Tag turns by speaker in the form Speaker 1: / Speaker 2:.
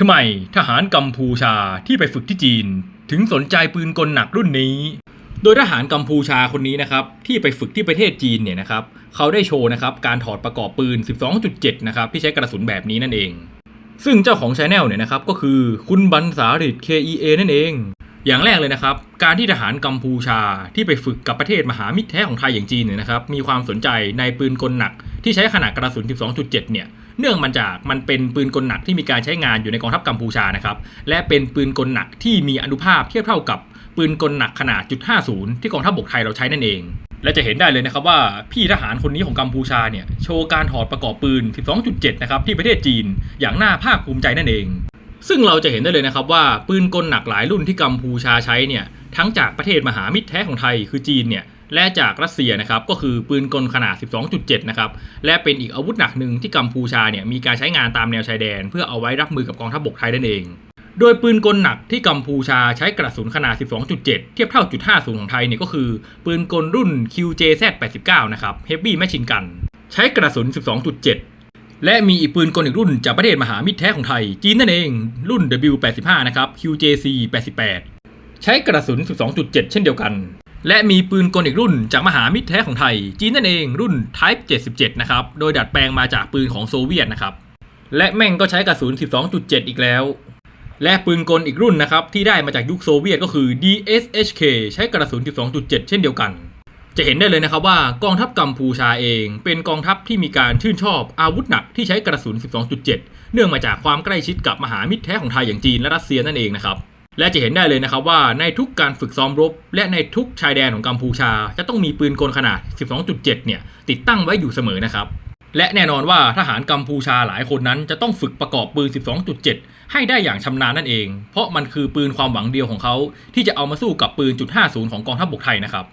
Speaker 1: ทำไมทหารกัมพูชาที่ไปฝึกที่จีน ถึงสนใจปืนกลหนักรุ่นนี้ โดยทหารกัมพูชาคนนี้นะครับที่ไปฝึกที่ประเทศจีนเนี่ยนะครับเขาได้โชว์นะครับการถอดประกอบปืน 12.7 นะครับที่ใช้กระสุนแบบนี้นั่นเอง ซึ่งเจ้าของชาแนลเนี่ยนะครับก็คือคุณบันสาริต KEA นั่นเอง อย่างแรกเลยนะครับ การที่ทหารกัมพูชาที่ไปฝึกกับประเทศมหามิตรแท้ของไทยอย่างจีนเนี่ยนะครับมีความสนใจในปืนกลหนัก ที่ใช้ขนาดกระสุน 12.7 เนี่ยเนื่องมาจากมันเป็นปืนกลหนักที่มีการใช้งานอยู่ในกองทัพกัมพูชานะครับและเป็นปืนกลหนักที่มีอนุภาพเทียบเท่ากับปืนกลหนักขนาดจุด50ที่กองทัพบกไทยเราใช้นั่นเอง และจะเห็นได้เลยนะครับว่าพี่ทหารคนนี้ของกัมพูชาเนี่ยโชว์การถอดประกอบปืน 12.7 นะครับที่ประเทศจีนอย่างน่าภาคภูมิใจนั่นเอง ซึ่งเราจะเห็นได้เลยนะครับว่าปืนกลหนักหลายรุ่นที่กัมพูชาใช้เนี่ยทั้งจากประเทศมหามิตรแท้ของไทยคือจีนเนี่ยและจากรัสเซียนะครับก็คือปืนกลขนาด 12.7 นะครับและเป็นอีกอาวุธหนักหนึ่งที่กัมพูชาเนี่ยมีการใช้งานตามแนวชายแดน เพื่อเอาไว้รับมือกับกองทัพบกไทยนั่นเอง โดยปืนกลหนักที่กัมพูชาใช้กระสุนขนาด 12.7 เทียบเท่าจุด50ของไทยเนี่ยก็คือปืนกลรุ่น QJZ89 นะครับ Heavy Machine Gun ใช้กระสุน 12.7 และมีอีกปืนกลอีกรุ่นจากประเทศมหามิตรแท้ของไทย จีนนั่นเอง รุ่น W85 นะครับ QJC88 ใช้กระสุน 12.7 เช่นเดียวกัน และมีปืนกลอีกรุ่นจากมหามิตรแท้ของไทย จีนนั่นเองรุ่น Type 77 นะครับ โดยดัดแปลงมาจากปืนของโซเวียตนะครับ และแม่งก็ใช้กระสุน 12.7 อีกแล้ว และปืนกลอีกรุ่นนะครับที่ได้มาจากยุคโซเวียตก็คือ DSHK ใช้กระสุน 12.7 เช่นเดียวกัน จะเห็นได้เลยนะครับว่ากองทัพกัมพูชาเอง เป็นกองทัพที่มีการชื่นชอบอาวุธหนักที่ใช้กระสุน 12.7 เนื่องมาจากความใกล้ชิดกับมหามิตรแท้ของไทยอย่างจีนและรัสเซียนั่นเองนะครับและจะเห็นได้เลยนะครับว่าในทุกการฝึกซ้อมรบ และในทุกชายแดนของกัมพูชา จะต้องมีปืนกลขนาด 12.7 เนี่ย ติดตั้งไว้อยู่เสมอนะครับ และแน่นอนว่าทหารกัมพูชาหลายคนนั้นจะต้องฝึกประกอบปืน 12.7 ให้ได้อย่างชำนาญนั่นเอง เพราะมันคือปืนความหวังเดียวของเขาที่จะเอามาสู้กับปืนจุด50ของกองทัพบกไทยนะครับ